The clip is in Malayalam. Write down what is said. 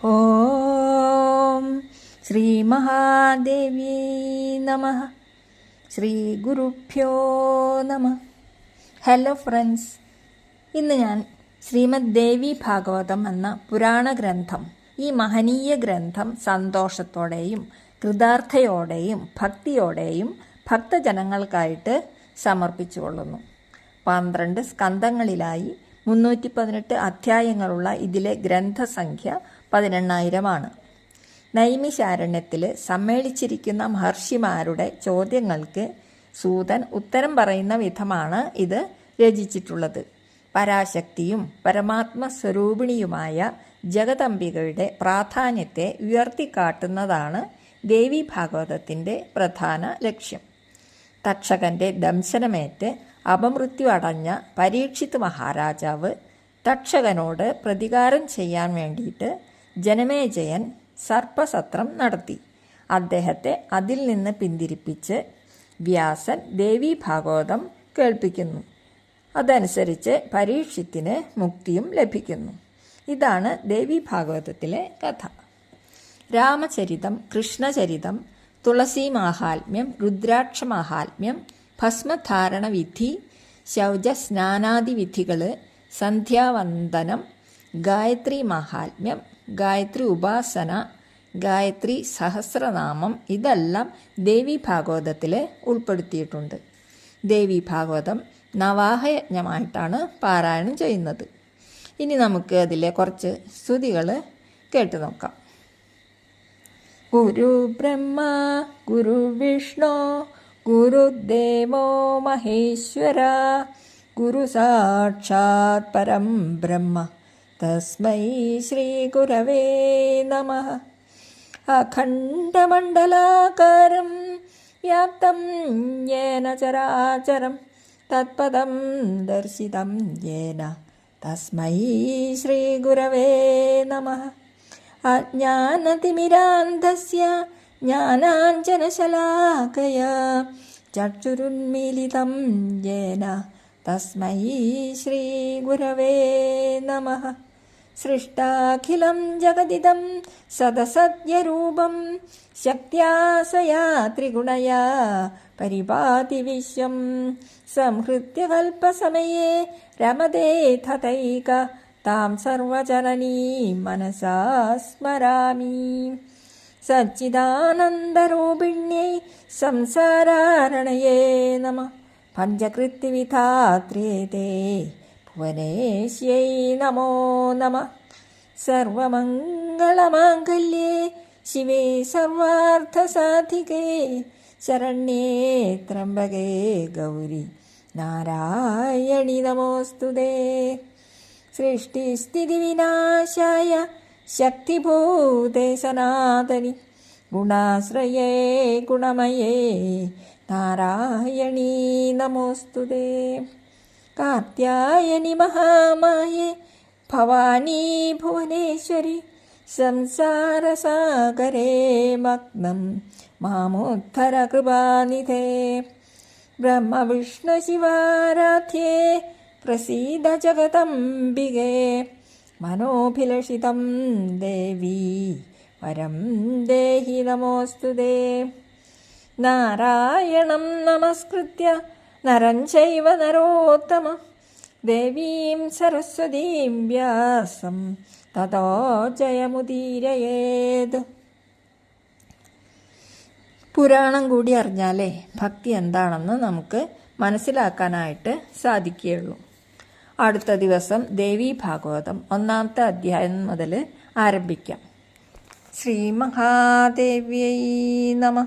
ഓം ശ്രീ മഹാദേവി നമ. ശ്രീ ഗുരുഭ്യോ നമ. ഹലോ ഫ്രണ്ട്സ് ഇന്ന് ഞാൻ ശ്രീമദ് ദേവി ഭാഗവതം എന്ന പുരാണ ഗ്രന്ഥം ഈ മഹനീയ ഗ്രന്ഥം സന്തോഷത്തോടെയും കൃതാർത്ഥയോടെയും ഭക്തിയോടെയും ഭക്തജനങ്ങൾക്കായിട്ട് സമർപ്പിച്ചുകൊള്ളുന്നു പന്ത്രണ്ട് സ്കന്ധങ്ങളിലായി മുന്നൂറ്റി പതിനെട്ട് അധ്യായങ്ങളുള്ള ഇതിലെ ഗ്രന്ഥസംഖ്യ പതിനെണ്ണായിരമാണ്. നൈമിശാരണ്യത്തിൽ സമ്മേളിച്ചിരിക്കുന്ന മഹർഷിമാരുടെ ചോദ്യങ്ങൾക്ക് സൂതൻ ഉത്തരം പറയുന്ന വിധമാണ് ഇത് രചിച്ചിട്ടുള്ളത്. പരാശക്തിയും പരമാത്മസ്വരൂപിണിയുമായ ജഗദംബികയുടെ പ്രാധാന്യത്തെ ഉയർത്തിക്കാട്ടുന്നതാണ് ദേവി ഭാഗവതത്തിന്റെ പ്രധാന ലക്ഷ്യം. തക്ഷകന്റെ ദംശനമേറ്റ് അപമൃത്യു അടഞ്ഞ പരീക്ഷിത് മഹാരാജാവ് തക്ഷകനോട് പ്രതികാരം ചെയ്യാൻ വേണ്ടിയിട്ട് ജനമേജയൻ സർപ്പസത്രം നടത്തി. അദ്ദേഹത്തെ അതിൽ നിന്ന് പിന്തിരിപ്പിച്ച് വ്യാസൻ ദേവി ഭാഗവതം കേൾപ്പിക്കുന്നു. അതനുസരിച്ച് പരീക്ഷത്തിന് മുക്തിയും ലഭിക്കുന്നു. ഇതാണ് ദേവി ഭാഗവതത്തിലെ കഥ. രാമചരിതം കൃഷ്ണചരിതം തുളസി മാഹാത്മ്യം രുദ്രാക്ഷ മാഹാത്മ്യം ഭസ്മധാരണ വിധി ശൗചസ്നാനാദി വിധികൾ സന്ധ്യാവന്ദനം ഗായത്രി മാഹാത്മ്യം ഗായത്രി ഉപാസന ഗായത്രി സഹസ്രനാമം ഇതെല്ലാം ദേവി ഭാഗവതത്തിൽ ഉൾപ്പെടുത്തിയിട്ടുണ്ട്. ദേവി ഭാഗവതം നവാഹയജ്ഞമായിട്ടാണ് പാരായണം ചെയ്യുന്നത്. ഇനി നമുക്ക് അതിലെ കുറച്ച് സ്തുതികൾ കേട്ടു നോക്കാം. ഗുരു ബ്രഹ്മ ഗുരു വിഷ്ണു ഗുരുദേവോ മഹേശ്വര ഗുരു സാക്ഷാത് പരം ബ്രഹ്മ. തസ്മൈ ശ്രീഗുരവേ നമ അഖണ്ഡമണ്ഡലാകാരം വ്യാപ്തം യേന ചരാചരം തത്പദം ദർശിതം യേന തസ്മൈ ശ്രീഗുരവേ നമ അജ്ഞാനതിമിരാന്തസ്യ ജ്ഞാനാഞ്ജനശലാകയ ചുരുന്മീലിതം യേന തസ്മൈ ശ്രീഗുരവേ നമ सृष्टाखिलं जगदिदं सदसद्यरूपं शक्त्या सया त्रिगुणया परिपाति विश्वं संहृत्य कल्पसमये रमते तथैक तां सर्वजननीं मनसा स्मरामि सच्चिदानन्दरूपिण्यै संसारारणये नमः पञ्चकृत्यविधात्रे ते വനേശ്യൈ നമോ നമ. സർവമംഗളമാംഗല്യേ. ശിവേ സർവാർത്ഥസാധികേ. ശരണ്യേ ത്രംബകേ ഗൗരി. നാരായണി നമോസ്തുതേ സൃഷ്ടിസ്ഥിതിവിനാശായ ശക്തിഭൂതേ സനാതനി. ഗുണാശ്രയേ ഗുണമയേ. നാരായണീ നമോസ്തുതേ കാർത്യായനി മഹാമായേ ഭവാനി ഭുവനേശ്വരി സംസാരസാഗരേ മഗ്നം മാമോദ്ധര കൃപാനിധേ ബ്രഹ്മവിഷ്ണുശിവാരാധ്യേ പ്രസീദ ജഗദംബികേ മനോഭിലഷിതം ദേവി വരം ദേഹി നമോസ്തു ദേ നാരായണം നമസ്കൃത്യ നരം നരോത്തമ. ദേവീം സരസ്വതീം വ്യാസം. തതോ ജയമുദീരയേത്. പുരാണം കൂടി അറിഞ്ഞാലേ ഭക്തി എന്താണെന്ന് നമുക്ക് മനസ്സിലാക്കാനായിട്ട് സാധിക്കുകയുള്ളൂ. അടുത്ത ദിവസം ദേവി ഭാഗവതം ഒന്നാമത്തെ അധ്യായം മുതൽ ആരംഭിക്കാം. ശ്രീമഹാദേവ്യൈ നമ.